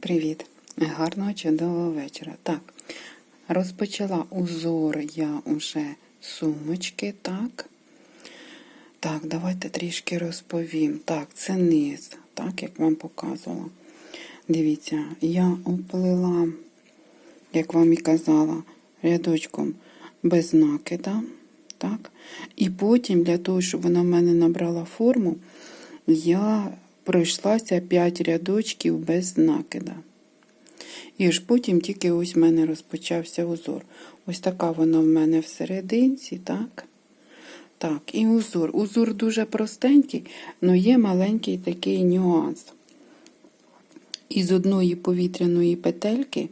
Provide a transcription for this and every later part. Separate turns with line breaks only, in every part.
Привіт! Гарного чудового вечора. Так, розпочала узор я уже сумочки, так. Так, давайте трішки розповім. Так, це низ, так, як вам показувала. Дивіться, я оплила, як вам і казала, рядочком без накида. Так? І потім, для того, щоб вона в мене набрала форму, я пройшлася 5 рядочків без накида. І ж потім тільки ось в мене розпочався узор. Ось така вона в мене всерединці, так? Так, і узор. Узор дуже простенький, але є маленький такий нюанс. Із одної повітряної петельки,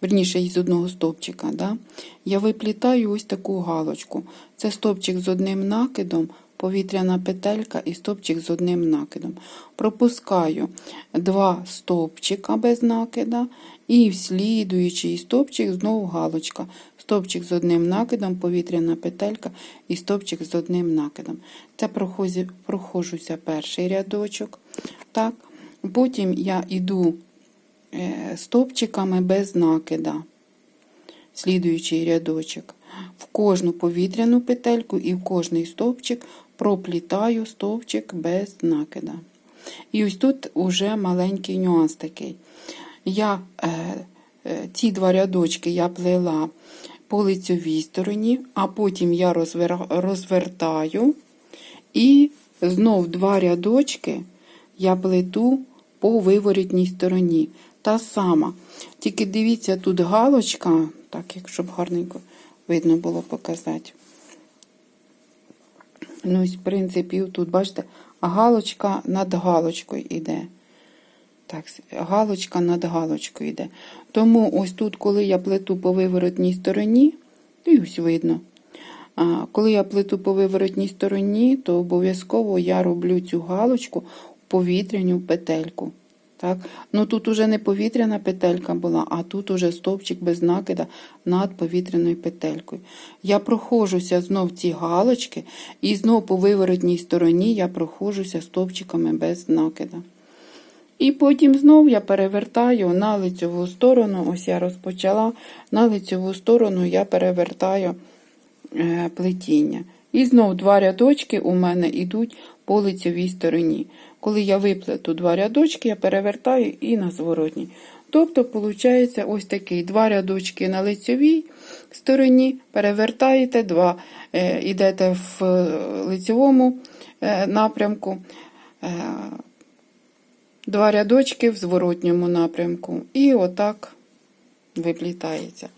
верніше, із одного стовпчика, да, я виплітаю ось таку галочку. Це стовпчик з одним накидом, повітряна петелька і стовпчик з одним накидом. Пропускаю два стовпчика без накида, і в слідуючий стовпчик знову галочка. Стовпчик з одним накидом, повітряна петелька і стовпчик з одним накидом. Це прохожу- прохожуся перший рядочок. Так. Потім я йду е, стовпчиками без накида. Слідуючий рядочок. В кожну повітряну петельку і в кожний стовпчик проплітаю стовпчик без накида. І ось тут уже маленький нюанс такий. Я е, е, ці два рядочки я плела по лицьовій стороні, а потім я розвер, розвертаю і знов два рядочки я плету по виворітній стороні. Та сама. Тільки дивіться, тут галочка, так, як щоб гарненько видно було показати. Ну, в принципі, тут, бачите, галочка над галочкою йде. Так, галочка над галочкою йде. Тому ось тут, коли я плету по виворотній стороні, і ось видно. Коли я плету по виворотній стороні, то обов'язково я роблю цю галочку в повітряну петельку. Так? Ну тут уже не повітряна петелька була, а тут уже стовпчик без накида над повітряною петелькою. Я проходжуся знов ці галочки, і знов по виворотній стороні я проходжуся стовпчиками без накида. І потім знов я перевертаю на лицеву сторону, ось я розпочала, на лицеву сторону я перевертаю е, плетіння. І знов два рядочки у мене йдуть по лицевій стороні. Коли я виплету два рядочки, я перевертаю і на зворотній. Тобто, виходить, ось такий два рядочки на лицевій стороні, перевертаєте, два, е, йдете в е, лицевому е, напрямку, два рядочки в зворотньому напрямку. І отак виплітається.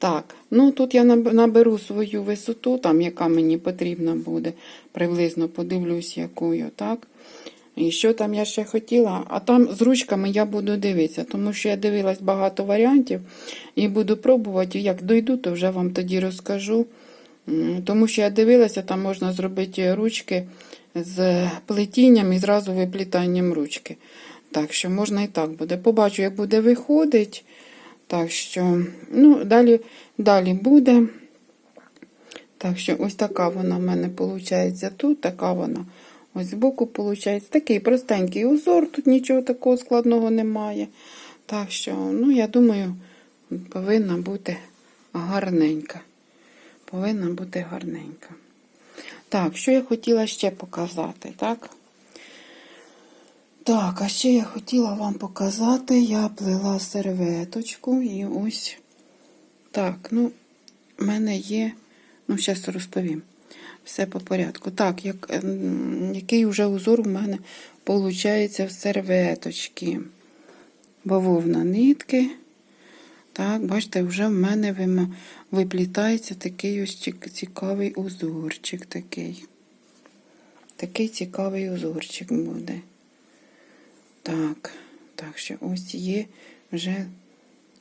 Так, ну тут я наберу свою висоту, там, яка мені потрібна буде. Приблизно подивлюсь, якою, так. І що там я ще хотіла? А там з ручками я буду дивитися, тому що я дивилась багато варіантів і буду пробувати. Як дойду, то вже вам тоді розкажу. Тому що я дивилася, там можна зробити ручки з плетінням і зразу виплітанням ручки. Так що можна і так буде. Побачу, як буде виходить. Так що, ну, далі, далі буде. Так що, ось така вона в мене виходить тут, така вона ось збоку виходить. Такий простенький узор, тут нічого такого складного немає. Так що, ну, я думаю, повинна бути гарненька. Повинна бути гарненька. Так, що я хотіла ще показати, так? Так, а ще я хотіла вам показати, я плела серветочку і ось так, ну, в мене є, ну, зараз розповім. Все по порядку. Так, як, ем, який вже узор у мене виходить в серветочці. Бавовна нитки. Так, бачите, вже в мене виплітається такий ось цікавий узорчик такий. Такий цікавий узорчик буде. Так, так що ось є вже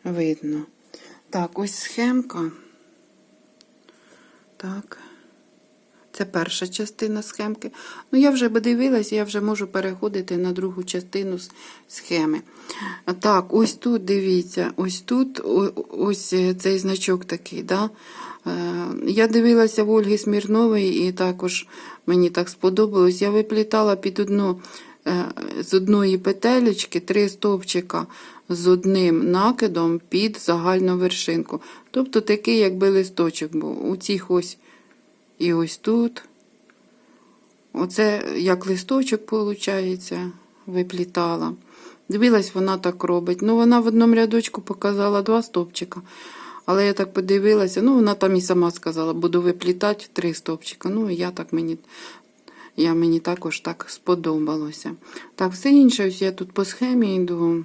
видно. Так, ось схемка. Так. Це перша частина схемки. Ну, я вже подивилась, я вже можу переходити на другу частину схеми. Так, ось тут, дивіться, ось тут ось е, цей значок такий. Да? Е, Я дивилася в Ольги Смірнової і також мені так сподобалось. Я виплітала під одну з одної петелечки три стовпчика з одним накидом під загальну вершинку. Тобто такий, якби листочок був. У цих ось і ось тут. Оце як листочок, виходить, виплітала. Дивилась, вона так робить. Ну, вона в одному рядочку показала два стовпчика. Але я так подивилася, ну вона там і сама сказала, буду виплітати три стовпчика. Ну, я так мені, я мені також так сподобалося. Так, все інше, ось я тут по схемі йду.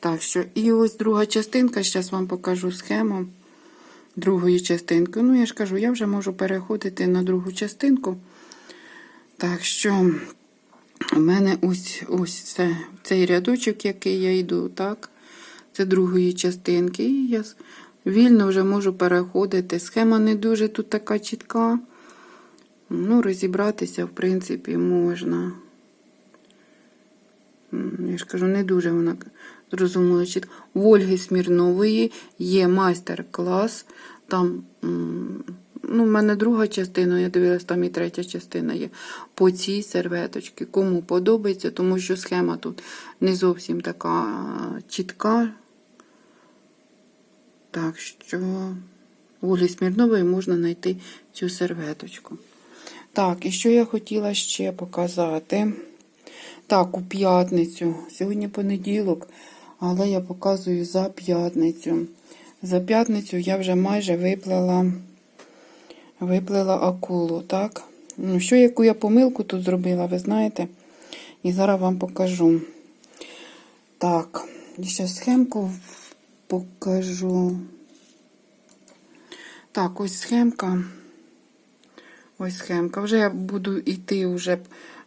Так що, і ось друга частинка, зараз вам покажу схему другої частинки. Ну, я ж кажу, я вже можу переходити на другу частинку. Так що, у мене ось ось це, цей рядочок, який я йду, так? Це другої частинки. І я вільно вже можу переходити. Схема не дуже тут така чітка. Ну, розібратися, в принципі, можна. Я ж кажу, не дуже вона зрозуміла. В Ольги Смірнової є майстер-клас. Там, ну, в мене друга частина, я дивилась, там і третя частина є. По цій серветочці. Кому подобається, тому що схема тут не зовсім така чітка. Так що Олі Смірнової можна знайти цю серветочку. Так, і що я хотіла ще показати. Так, у п'ятницю. Сьогодні понеділок, але я показую за п'ятницю. За п'ятницю я вже майже виплела, виплела акулу, так? Ну, що, яку я помилку тут зробила, ви знаєте? І зараз вам покажу. Так, ще схемку покажу. Так, ось схемка. Ось схемка. Вже я буду йти вже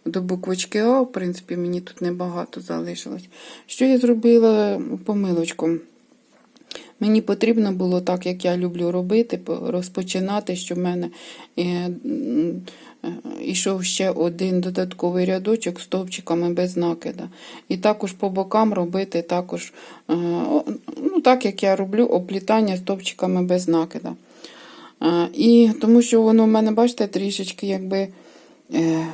до буквочки А, в принципі, мені тут небагато залишилось. Що я зробила помилочку? Мені потрібно було так, як я люблю робити, розпочинати, що в мене е, е, ішов ще один додатковий рядочок з стовпчиками без накида. І також по бокам робити також, е, о, ну, так як я роблю, оплітання стовпчиками без накида. І тому що воно в мене, бачите, трішечки якби. Е,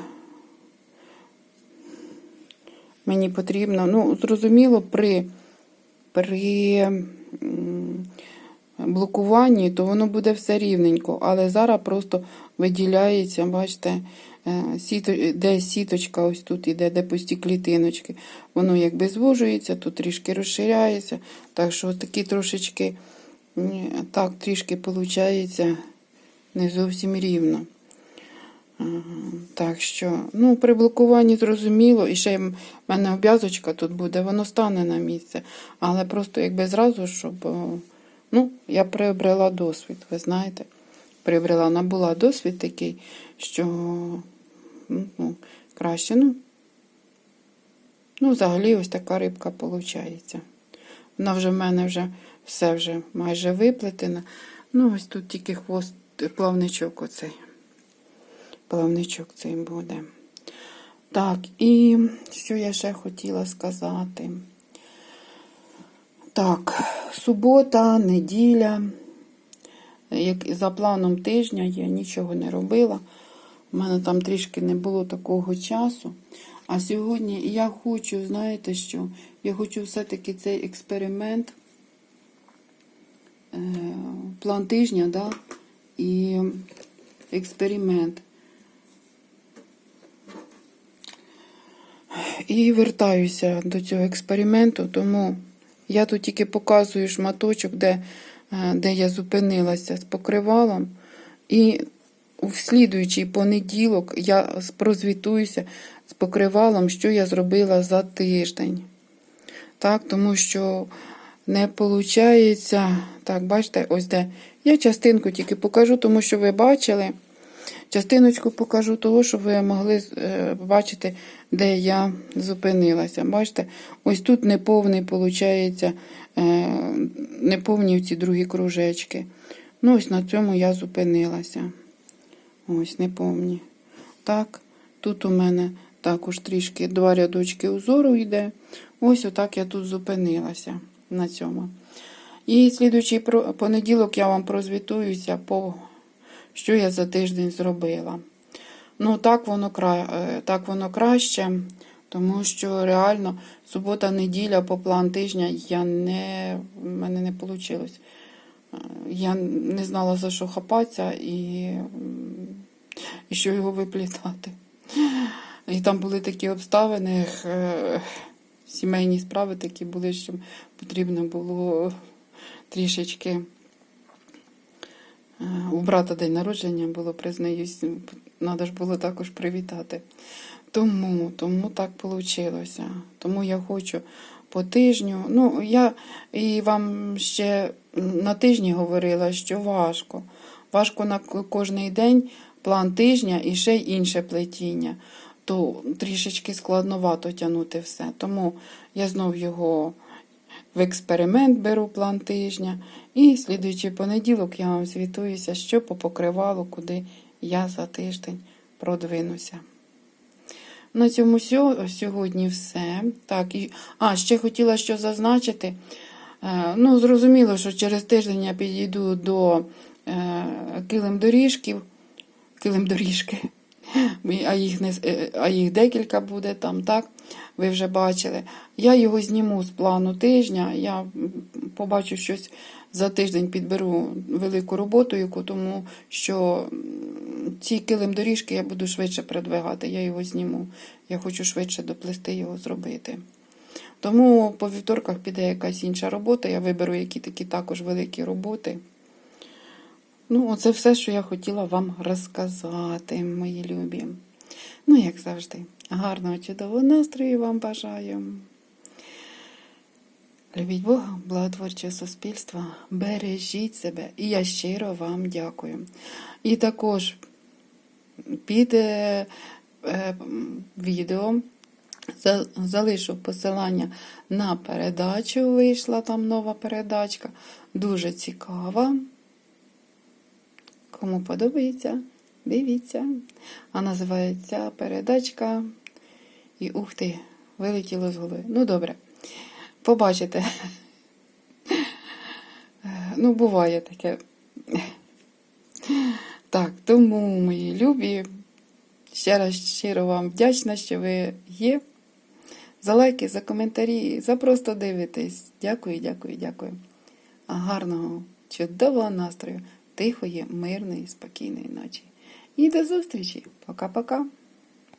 мені потрібно, ну, зрозуміло, при, при блокуванні, то воно буде все рівненько, але зараз просто виділяється, бачите, е, де сіточка, ось тут іде, де пусті клітиночки. Воно якби звужується, тут трішки розширяється. Так що такі трошечки, так, трішки виходить не зовсім рівно. Так що, ну, при блокуванні зрозуміло, і ще в мене обв'язочка тут буде, воно стане на місце. Але просто якби зразу, щоб. Ну, я приобрела досвід, ви знаєте. Приобрела, набула досвід такий, що ну, ну, краще. Ну, ну, взагалі, ось така рибка виходить. Вона вже в мене вже все вже майже виплетена. Ну, ось тут тільки хвост, плавничок оцей плавничок цей буде. Так, і що я ще хотіла сказати? Так, субота, неділя. Як за планом тижня я нічого не робила. У мене там трішки не було такого часу. А сьогодні я хочу, знаєте що? Я хочу все-таки цей експеримент, план тижня, да? і експеримент. І вертаюся до цього експерименту, тому я тут тільки показую шматочок, де, е, де я зупинилася з покривалом. І в слідуючий понеділок я прозвітуюся з покривалом, що я зробила за тиждень. Так, тому що не виходить. Так, бачите, ось де. Я частинку тільки покажу, тому що ви бачили. Частиночку покажу того, щоб ви могли е, побачити, де я зупинилася. Бачите, ось тут неповний, виходить, неповні ці другі кружечки. Ну, ось на цьому я зупинилася. Ось, неповні. Так, тут у мене також трішки два рядочки узору йде. Ось отак я тут зупинилася на цьому. І слідуючий понеділок я вам прозвітуюся по що я за тиждень зробила. Ну, так воно, е, так воно краще, Тому що реально субота, неділя по план тижня я не, в мене не вийшло. Я не знала за що хапатися і, і що його виплітати. І там були такі обставини, е, сімейні справи такі були, що потрібно було трішечки. е, У брата день народження було, признаюсь, треба ж було також привітати. Тому, тому так вийшло. Тому я хочу по тижню. Ну, я і вам ще на тижні говорила, що важко. Важко на кожний день план тижня і ще інше плетіння. То трішечки складновато тягнути все. Тому я знов його в експеримент беру план тижня. І слідуючий понеділок я вам звітуюся, що по покривалу, куди я за тиждень продвинуся. На цьому сьо- сьогодні все. Так, і, а, ще хотіла що зазначити. Е, Ну, зрозуміло, що через тиждень я підійду до е, килим доріжків, килим доріжки, а їх, не, е, а їх декілька буде там, так? Ви вже бачили. Я його зніму з плану тижня. Я побачу щось за тиждень, підберу велику роботу, яку тому що ці килим доріжки я буду швидше продвигати. Я його зніму. Я хочу швидше доплести його зробити. Тому по вівторках піде якась інша робота. Я виберу які такі також великі роботи. Ну, оце все, що я хотіла вам розказати, мої любі. Ну, як завжди, гарного чудового настрою вам бажаю. Любіть Бога, благотворчого суспільства, бережіть себе. І я щиро вам дякую. І також під е, е, відео за- залишу посилання на передачу. Вийшла там нова передачка. Дуже цікава. Кому подобається, дивіться. А називається передачка. І ух ти, вилетіло з голови. Ну, добре. Побачите. Ну, буває таке. Так, тому, мої любі, ще раз щиро вам вдячна, що ви є. За лайки, за коментарі, за просто дивитесь. Дякую, дякую, дякую. Гарного, чудового настрою, тихої, мирної, спокійної ночі. І до зустрічі. Пока-пока.